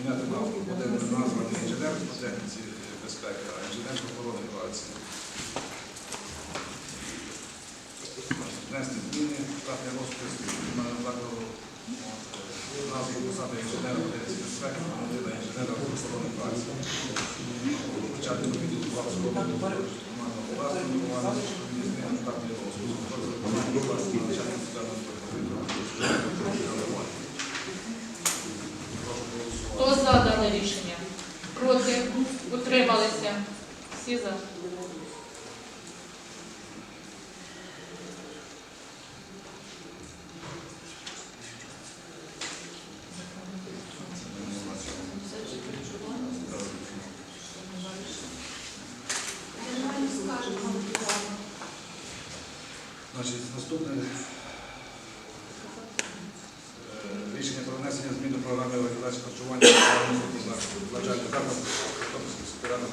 поміняти назву. Буде назва не інженер по техніці безпеки, а інженер по охорони праці. Внести зміни, штатний розпис на назву посади інженера по техніці безпеки, на інженера охорони праці. Початку відділу два особи командного власного зміни штатний розпис. Начальник судебного Хто за дане рішення? Проти? Утрималися? Всі за. Значить, наступне е, рішення про внесення змін до програми організації харчування навчальних закладів Топольської спірани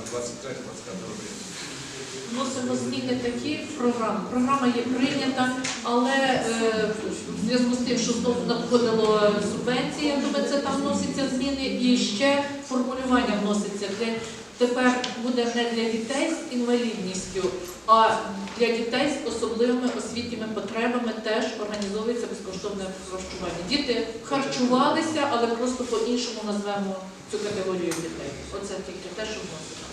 на 23-25 роки. Вносимо зміни такі в програму. Програма є прийнята, але е, в зв'язку з тим, що знову надходило субвенція, то це там вносяться зміни і ще формулювання вноситься. Для, тепер буде не для дітей з інвалідністю, а для дітей з особливими освітніми потребами теж організовується безкоштовне харчування. Діти харчувалися, але просто по-іншому назвемо цю категорію дітей. Оце тільки те, що вносимо.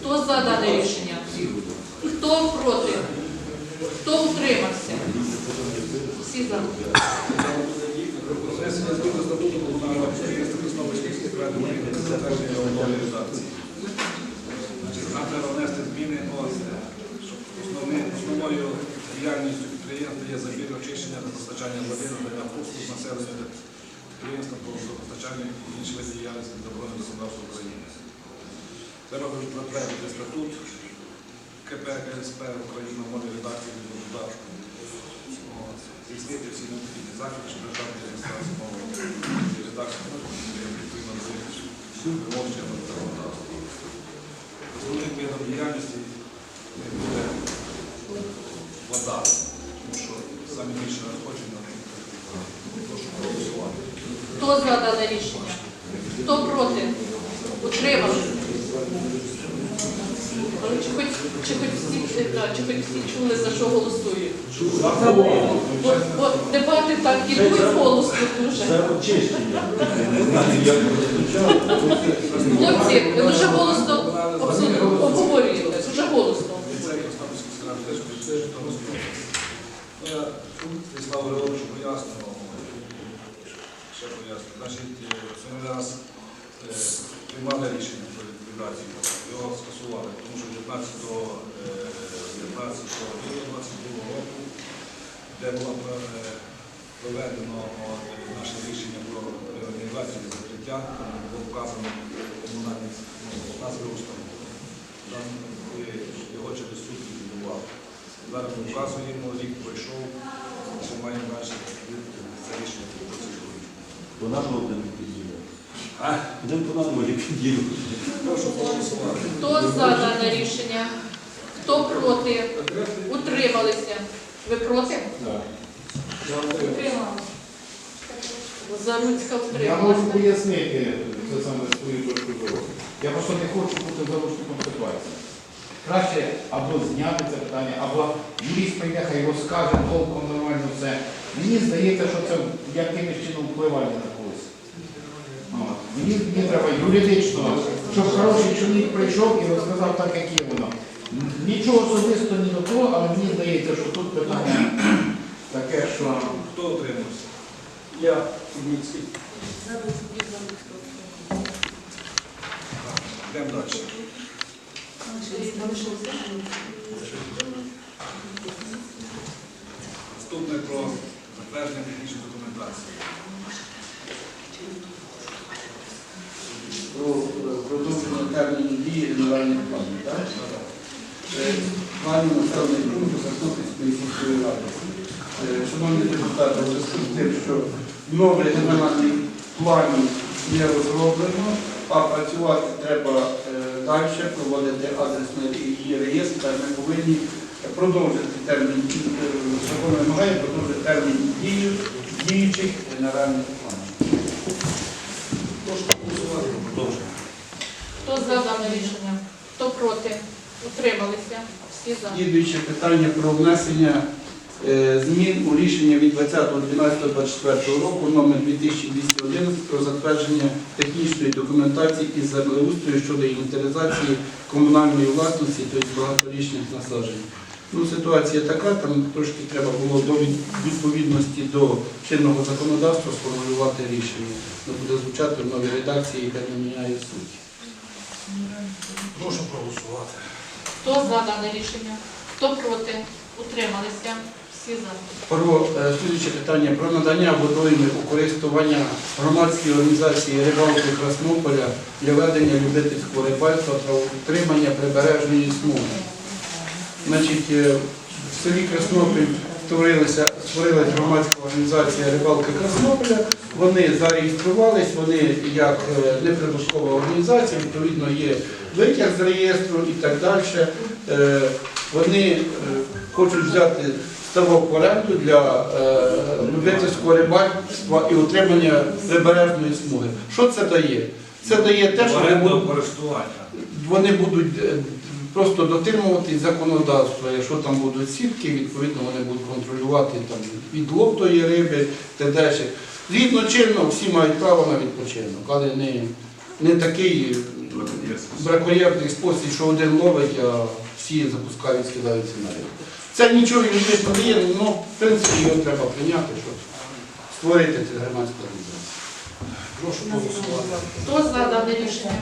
Хто за дане рішення? Хто проти? Хто утримався? Всі за. Внесення зміни, основною діяльністю підприємства є забір очищення та постачання води, надання послуг населення підприємства по водопостачанню і інші види діяльності заборонених законодавства України. Треба затвердити статут КП КСП Україна новій редакції від додатку. Здійснити всі необхідні заходи, щоб державна адміністрація мова редакції відповідно чинного законодавства. Основним видом діяльності е, буде вода, тому що самі більше надходження. Прошу проголосувати. Хто за дане рішення? Хто проти? Утримався? Чи хоч, чи хоч всі, чи хоч всі чули, за що голосують? Бо, бо дебати так ідуть голосно дуже. Хлопці, ви дуже голосно обсу- обговорюєте, дуже голосно. Ліцей Остапівської скраби теж підтримує того слова. Ну, я Станіславу Григоровичу пояснював. Ще поясню. Значить, е, це ми зараз е, приймали рішення про ліквідацію. Його скасували, тому що 19 е, 19 22 року, де було е, проведено наше рішення про реорганізацію закриття, там було вказано комунальні ну, назви установ. Там е, його через суд відбували. Зараз ми вказуємо, рік пройшов, ще маємо далі це рішення про процедуру. Нашого будемо ліквідувати. А? Будемо по нашому ліквідувати. Прошу проголосувати. Хто за дане рішення? Хто проти? Утрималися? Ви проти? Утрималися. Заруцька Я можу утрималася. пояснити це саме свою точку зору. Я просто не хочу бути заручником ситуації. Краще або зняти це питання, або юрист прийде, хай розкаже толком нормально все. Мені здається, що це якимось чином впливає на. Мені, мені треба юридично, щоб хороший чоловік прийшов і розказав так, як є воно. Нічого особисто ні до того, але мені здається, що тут питання таке, що. Хто утримався? Я Кубницький. Йдемо далі. Наступне про затвердження технічної документації. Про е, продовження терміну дії генеральних планів. так? Е, Плані населених пунктів Краснопільської сільської ради. Е, Шановні депутати, у зв'язку з тим, що новий генеральний планів не розроблено, а працювати треба далі, проводити адресний реєстр, ми повинні продовжити термін, закон вимагає продовжити термін дії діючих генеральних планів. Прошу голосувати. Продовжуємо. Хто за дане рішення? Хто проти? Утрималися? Всі за. Слідуюче питання про внесення е, змін у рішення від 20.12.24 року номер 2211 про затвердження технічної документації із землеустрою щодо інвентаризації комунальної власності, тобто багаторічних насаджень. Ну, ситуація така, там трошки треба було до відповідності до чинного законодавства сформулювати рішення. Воно буде звучати в новій редакції, яка не міняє суті. Прошу проголосувати. Хто за дане рішення? Хто проти? Утрималися? Всі за. Про е, слідуюче питання про надання водойми у користування громадської організації рибалки Краснополя для ведення любительського рибальства та утримання прибережної смуги. Значить, е, в селі Краснополь створилася, створилась громадська організація рибалки Краснополя. Вони зареєструвались, вони як е, неприбуткова організація, відповідно є витяг з реєстру і так далі. Е, Вони е, хочуть взяти ставок в оренду для любительського рибальства і утримання прибережної смуги. Що це дає? Це дає те, що вони будуть- вони будуть просто дотримуватись законодавства. Якщо там будуть сітки, відповідно вони будуть контролювати там відлов тої риби, т.д. Згідно чинно, всі мають право на відпочинок, але не, не такий браконьєрний спосіб, що один ловить, а всі запускають, скидаються на рибу. Це нічого юридично не є, але в принципі його треба прийняти, щоб створити цю громадську організацію. Прошу проголосувати. Хто за дане рішення?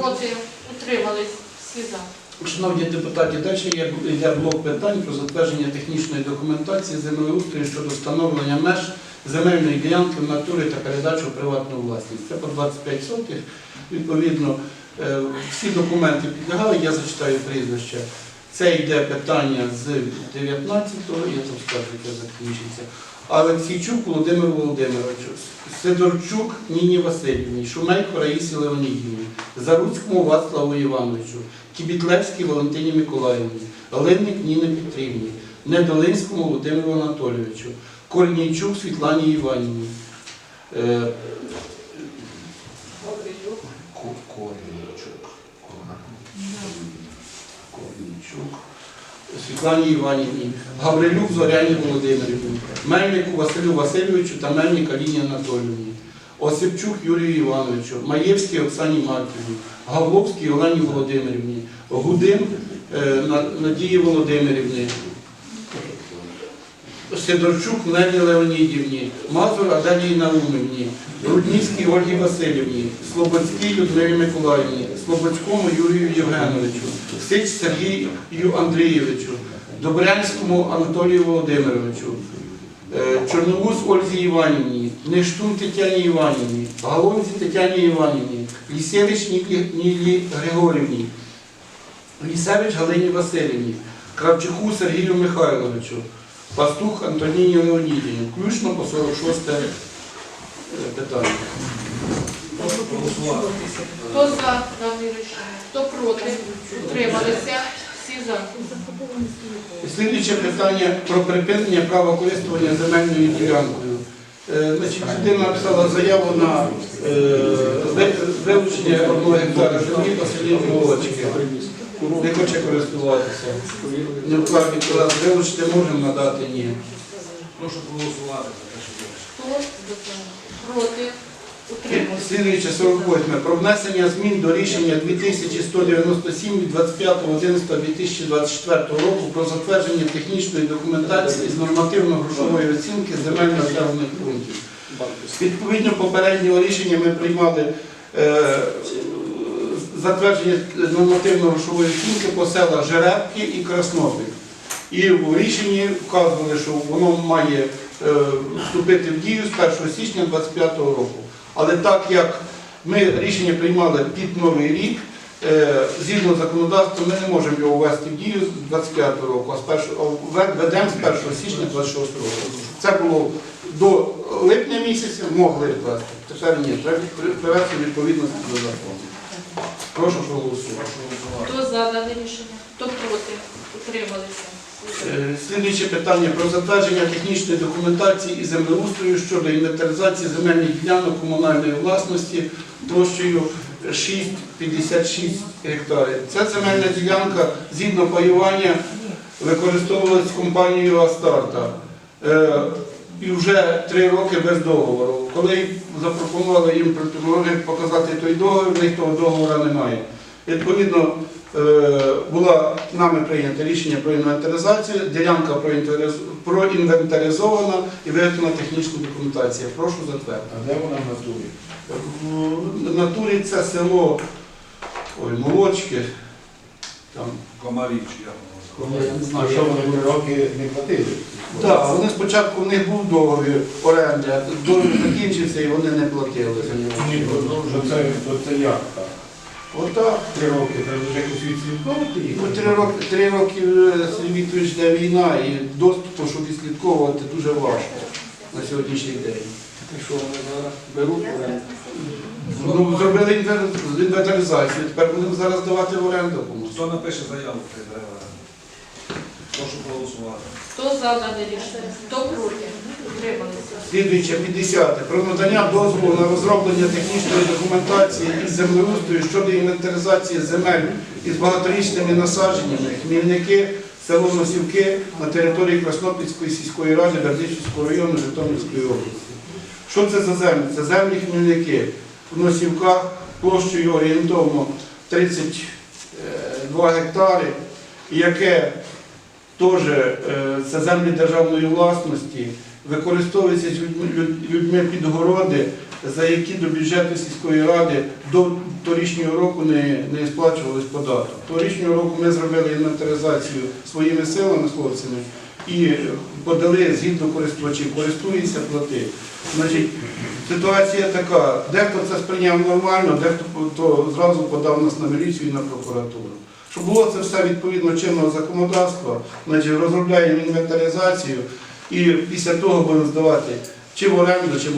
Проти? Утримались? Всі за. Шановні депутати, далі є- йде блок питань про затвердження технічної документації землеустрою щодо встановлення меж земельної ділянки в натурі та передачу приватну власність. Це по 25 сотих. Відповідно, е, всі документи підлягали, я зачитаю прізвище. Це йде питання з 19-го, я там скажу, яке закінчиться. Олексійчук Володимир Володимировичу, Сидорчук Ніні Васильівні, Шумейко Раїсі Леонідівні, Заруцькому Вацлаву Івановичу, Кібітлевській Валентині Миколаївні, Линник Ніни Петрівні, Недолинському Володимиру Анатолійовичу, Корнійчук Світлані Іванівні. Е, Ко- Корнійчук. Корнійчук. Світлані Іванівні, Гаврилюк Зоряні Володимирівні, Мельнику Василю Васильовичу та Мельник Аліні Анатоліївні, Осипчук Юрію Івановичу, Маєвській Оксані Марківні, Гавловській Олені Володимирівні, Гудин е, Надії Володимирівні, Сидорчук Нелі Леонідівні, Мазур Аделії Наумівні, Рудніцькій Ольгі Васильівні, Слободській Людмилі Миколаївні, Слободському Юрію Євгеновичу, Сич Сергію Андрійовичу, Добрянському Анатолію Володимировичу, е, Чорновуз Ользі Іванівні, Нештун Тетяні Іванівні, Галонзі Тетяні Іванівні, Лісевич Нілі Григорівні, Лісевич Галині Васильівні, Кравчуку Сергію Михайловичу, Пастух Антоніні Леонідівні, включно по 46 е, питання. Прошу проголосувати. Хто за дане рішення? Хто проти? Утрималися? Всі за. Слідуюче питання про припинення права користування земельною ділянкою. Е, Значить, людина написала заяву на е, вилучення одного гектара землі селі Молочки. Не хоче користуватися. Не вкладні сказали, вилучити можемо надати, ні. Прошу проголосувати за те, що. Хто? Проти? Слідуюче 48. Про внесення змін до рішення 2197 від 25.11.2024 року про затвердження технічної документації з нормативно-грошової оцінки земель населених пунктів. Відповідно попереднього рішення ми приймали е, затвердження нормативно-грошової оцінки по селах Жеребки і Краснопіль. І в рішенні вказували, що воно має е, вступити в дію з 1 січня 2025 року. Але так як ми рішення приймали під новий рік, е, згідно законодавства, ми не можемо його ввести в дію з 25 року, а з 1, а введ- ведемо з 1 січня 26 року. Це було до липня місяця, могли ввести. Тепер ні, треба при- привести відповідності до закону. Прошу проголосувати. Голосувати. Хто за дане рішення? Хто проти? Утрималися? Е, Слідуюче питання про затвердження технічної документації і землеустрою щодо інвентаризації земельних ділянок комунальної власності площею 6,56 гектарів. Ця земельна ділянка згідно паювання використовувалась компанією Астарта. Е, І вже три роки без договору. Коли запропонували їм показати той договір, в них того договору немає. Відповідно, е, була нами прийнято рішення про інвентаризацію, ділянка проінвентаризована і виготовлена технічна документація. Прошу затвердити. А де вона в натурі? В натурі це село ой, Молочки, там, Комарі, чи як воно я не А знаю, що вони три роки не платили? Так, вони спочатку в них був договір оренди, а договір закінчився і вони не платили. Ні, то це, то це як так? Отак. Три роки, треба вже якось відслідковувати їх. Ну, Три роки, три роки е, Сергій Вікторович йде війна і доступу, щоб відслідковувати, дуже важко на сьогоднішній день. І що вони зараз беруть оренду? Ну, зробили інвентаризацію, тепер будемо зараз давати в оренду комусь. Хто напише заяву дерева? Прошу проголосувати. Хто за дане рішення? Хто проти? Утрималися. Слідуюче 50. Про надання дозволу на розроблення технічної документації із землеустрою щодо інвентаризації земель із багаторічними насадженнями Хмільники, село Носівки на території Краснопільської сільської ради Бердичівського району Житомирської області. Що це за землі? Це землі Хмільники в Носівках площею орієнтовно 32 гектари, яке теж е, це землі державної власності, використовуються людьми, підгороди, за які до бюджету сільської ради до торішнього року не, не сплачувались податок. Торішнього року ми зробили інвентаризацію своїми силами хлопцями і подали згідно користувачів, користується, плати. Значить, ситуація така, дехто це сприйняв нормально, дехто то зразу подав нас на міліцію і на прокуратуру. Щоб було це все відповідно чинного законодавства, значить розробляємо інвентаризацію і після того будемо здавати чи в оренду, чи